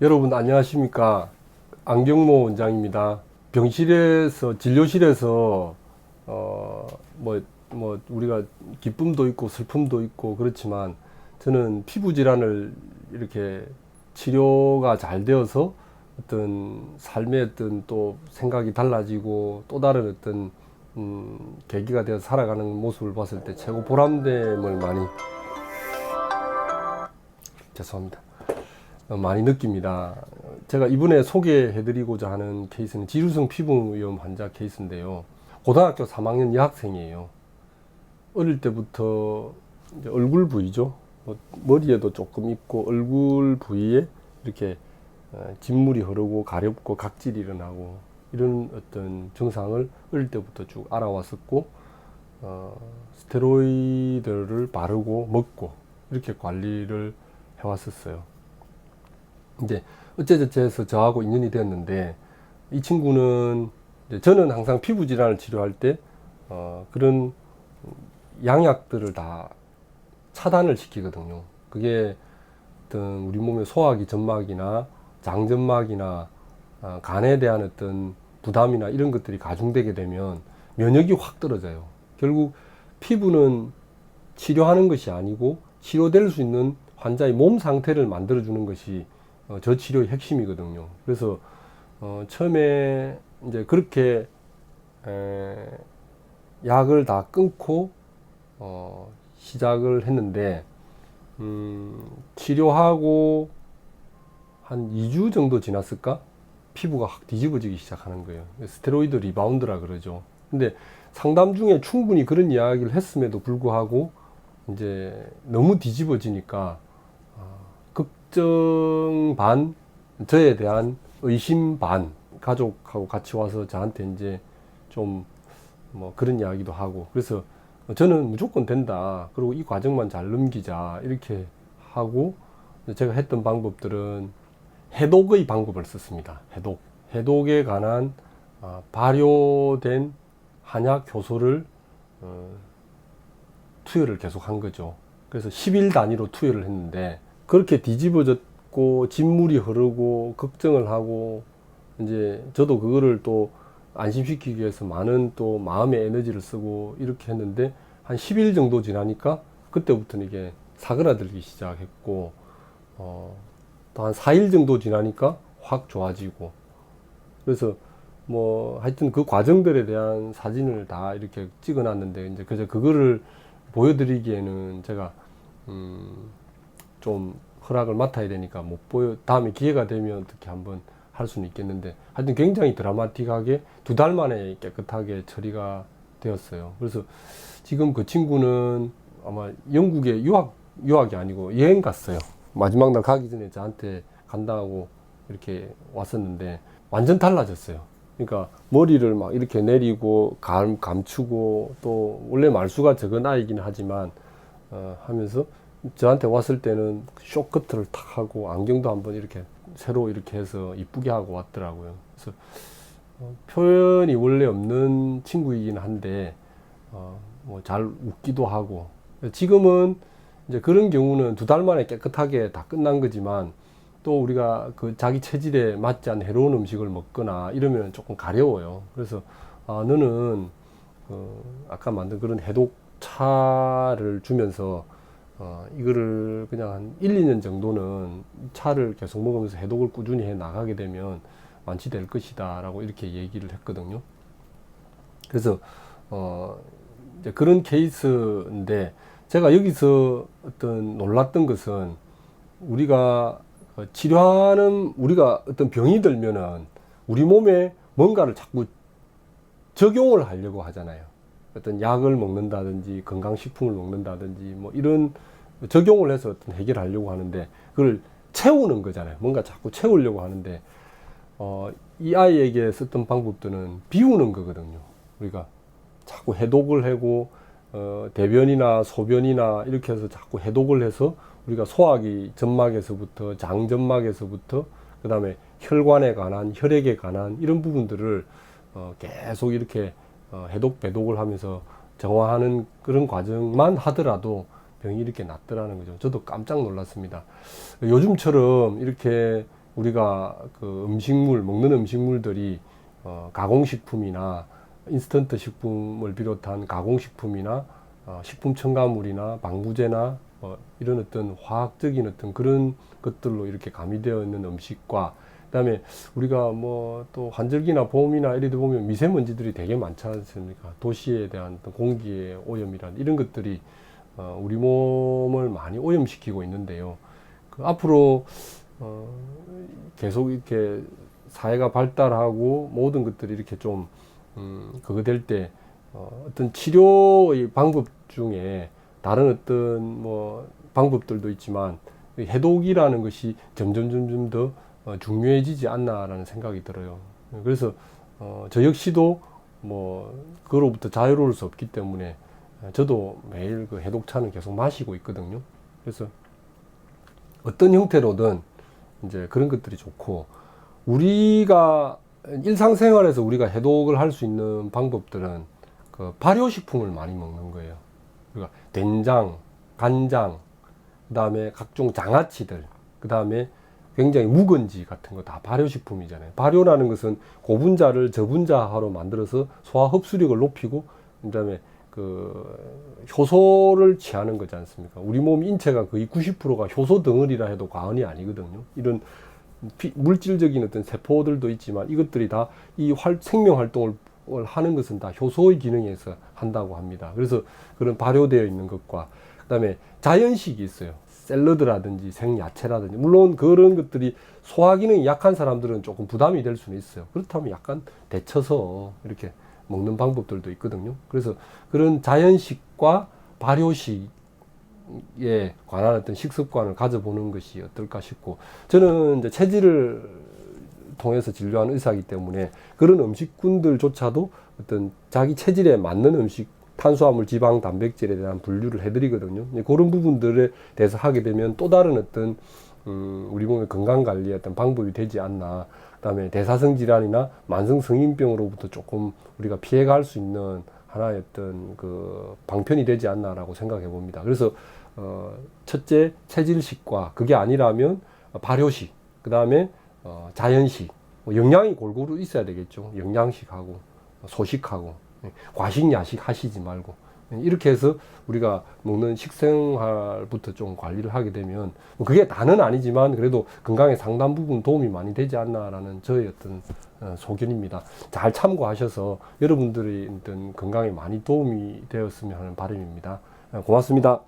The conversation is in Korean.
여러분 안녕하십니까 안경모 원장입니다. 병실에서 진료실에서 어뭐 뭐 우리가 기쁨도 있고 슬픔도 있고 그렇지만 저는 피부 질환을 이렇게 치료가 잘 되어서 어떤 삶의 어떤 또 생각이 달라지고 또 다른 어떤 음, 계기가 되어 살아가는 모습을 봤을 때 최고 보람됨을 많이 죄송합니다. 어, 많이 느낍니다. 제가 이번에 소개해드리고자 하는 케이스는 지루성 피부염 환자 케이스인데요. 고등학교 3학년 여학생이에요. 어릴 때부터 얼굴 부위죠. 뭐 머리에도 조금 있고 얼굴 부위에 이렇게 어, 진물이 흐르고 가렵고 각질이 일어나고 이런 어떤 증상을 어릴 때부터 쭉 알아왔었고 어, 스테로이드를 바르고 먹고 이렇게 관리를 해왔었어요. 이제 어째저째해서 저하고 인연이 되었는데 이 친구는 저는 항상 피부 질환을 치료할 때 어, 그런 양약들을 다 차단을 시키거든요. 그게 어떤 우리 몸의 소화기 점막이나 장점막이나 어, 간에 대한 어떤 부담이나 이런 것들이 가중되게 되면 면역이 확 떨어져요. 결국 피부는 치료하는 것이 아니고 치료될 수 있는 환자의 몸 상태를 만들어주는 것이 어, 저 치료의 핵심이거든요. 그래서 어, 처음에 이제 그렇게 에, 약을 다 끊고 어, 시작을 했는데 음, 치료하고 한 2주 정도 지났을까? 피부가 확 뒤집어지기 시작하는 거예요. 스테로이드 리바운드라 그러죠. 근데 상담 중에 충분히 그런 이야기를 했음에도 불구하고 이제 너무 뒤집어지니까 어, 걱정 반 저에 대한 의심 반 가족하고 같이 와서 저한테 이제 좀 뭐 그런 이야기도 하고 그래서 저는 무조건 된다. 그리고 이 과정만 잘 넘기자. 이렇게 하고 제가 했던 방법들은 해독의 방법을 썼습니다. 해독. 해독에 관한 아, 발효된 한약 효소를 어, 투여를 계속 한 거죠. 그래서 10일 단위로 투여를 했는데 그렇게 뒤집어졌고 진물이 흐르고 걱정을 하고 이제 저도 그거를 또 안심시키기 위해서 많은 또 마음의 에너지를 쓰고 이렇게 했는데 한 10일 정도 지나니까 그때부터는 이게 사그라들기 시작했고 어, 또 한 4일 정도 지나니까 확 좋아지고. 그래서 뭐 하여튼 그 과정들에 대한 사진을 다 이렇게 찍어 놨는데 이제 그저 그거를 보여드리기에는 제가 음 좀 허락을 맡아야 되니까 못 보여 다음에 기회가 되면 어떻게 한번 할 수는 있겠는데 하여튼 굉장히 드라마틱하게 두 달 만에 깨끗하게 처리가 되었어요. 그래서 지금 그 친구는 아마 영국에 유학 유학이 아니고 여행 갔어요. 마지막 날 가기 전에 저한테 간다고 이렇게 왔었는데 완전 달라졌어요. 그러니까 머리를 막 이렇게 내리고 감, 감추고 또 원래 말수가 적은 아이긴 하지만 어, 하면서 저한테 왔을 때는 쇼커트를 탁 하고 안경도 한번 이렇게 새로 이렇게 해서 이쁘게 하고 왔더라고요. 그래서 어, 표현이 원래 없는 친구이긴 한데 어, 뭐 잘 웃기도 하고 지금은 이제 그런 경우는 두 달 만에 깨끗하게 다 끝난 거지만 또 우리가 그 자기 체질에 맞지 않는 해로운 음식을 먹거나 이러면 조금 가려워요. 그래서 아 너는 그 아까 만든 그런 해독 차를 주면서 어 이거를 그냥 한 1, 2년 정도는 차를 계속 먹으면서 해독을 꾸준히 해 나가게 되면 완치될 것이다 라고 이렇게 얘기를 했거든요. 그래서 어 이제 그런 케이스인데 제가 여기서 어떤 놀랐던 것은 우리가 어, 치료하는 우리가 어떤 병이 들면은 우리 몸에 뭔가를 자꾸 적용을 하려고 하잖아요. 어떤 약을 먹는다든지 건강식품을 먹는다든지 뭐 이런 적용을 해서 어떤 해결하려고 하는데 그걸 채우는 거잖아요. 뭔가 자꾸 채우려고 하는데 어, 이 아이에게 썼던 방법들은 비우는 거거든요. 우리가 자꾸 해독을 하고 어, 대변이나 소변이나 이렇게 해서 자꾸 해독을 해서 우리가 소화기 점막에서부터 장 점막에서부터 그 다음에 혈관에 관한 혈액에 관한 이런 부분들을 어, 계속 이렇게 어, 해독 배독을 하면서 정화하는 그런 과정만 하더라도 병이 이렇게 낫더라는 거죠. 저도 깜짝 놀랐습니다. 요즘처럼 이렇게 우리가 그 음식물 먹는 음식물들이 어, 가공식품이나 인스턴트 식품을 비롯한 가공식품이나 어, 식품 첨가물이나 방부제나 어, 이런 어떤 화학적인 어떤 그런 것들로 이렇게 가미되어 있는 음식과 그다음에 우리가 뭐 또 환절기나 봄이나 데 보면 미세먼지들이 되게 많지 않습니까? 도시에 대한 어떤 공기의 오염이란 이런 것들이 어, 우리 몸을 많이 오염시키고 있는데요. 그 앞으로 어, 계속 이렇게 사회가 발달하고 모든 것들이 이렇게 좀 음, 그거 될때 어, 어떤 치료의 방법 중에 다른 어떤 뭐 방법들도 있지만 이 해독이라는 것이 점점 점점 더 어, 중요해지지 않나라는 생각이 들어요. 그래서 어, 저 역시도 뭐 그로부터 자유로울 수 없기 때문에 저도 매일 그 해독차는 계속 마시고 있거든요. 그래서 어떤 형태로든 이제 그런 것들이 좋고 우리가 일상생활에서 우리가 해독을 할 수 있는 방법들은 그 발효식품을 많이 먹는 거예요. 그러니까 된장, 간장, 그 다음에 각종 장아찌들, 그 다음에 굉장히 묵은지 같은 거 다 발효식품이잖아요. 발효라는 것은 고분자를 저분자화로 만들어서 소화 흡수력을 높이고 그다음에 그 효소를 취하는 거지 않습니까? 우리 몸 인체가 거의 90%가 효소 덩어리라 해도 과언이 아니거든요. 이런 피- 물질적인 어떤 세포들도 있지만 이것들이 다 이 생명 활동을 하는 것은 다 효소의 기능에서 한다고 합니다. 그래서 그런 발효되어 있는 것과 그다음에 자연식이 있어요. 샐러드라든지 생야채라든지 물론 그런 것들이 소화 기능이 약한 사람들은 조금 부담이 될 수는 있어요. 그렇다면 약간 데쳐서 이렇게 먹는 방법들도 있거든요. 그래서 그런 자연식과 발효식에 관한 어떤 식습관을 가져보는 것이 어떨까 싶고 저는 이제 체질을 통해서 진료하는 의사이기 때문에 그런 음식군들조차도 어떤 자기 체질에 맞는 음식 탄수화물, 지방, 단백질에 대한 분류를 해드리거든요. 그런 부분들에 대해서 하게 되면 또 다른 어떤 음, 우리 몸의 건강 관리의 어떤 방법이 되지 않나. 그다음에 대사성 질환이나 만성 성인병으로부터 조금 우리가 피해갈 수 있는 하나의 어떤 그 방편이 되지 않나라고 생각해 봅니다. 그래서 어, 첫째 체질식과 그게 아니라면 발효식, 그다음에 어, 자연식, 뭐 영양이 골고루 있어야 되겠죠. 영양식하고 소식하고 예, 과식 야식 하시지 말고 예, 이렇게 해서 우리가 먹는 식생활부터 좀 관리를 하게 되면 뭐 그게 다는 아니지만 그래도 건강에 상당 부분 도움이 많이 되지 않나라는 저의 어떤 어, 소견입니다. 잘 참고하셔서 여러분들의 어떤 건강에 많이 도움이 되었으면 하는 바람입니다. 어, 고맙습니다.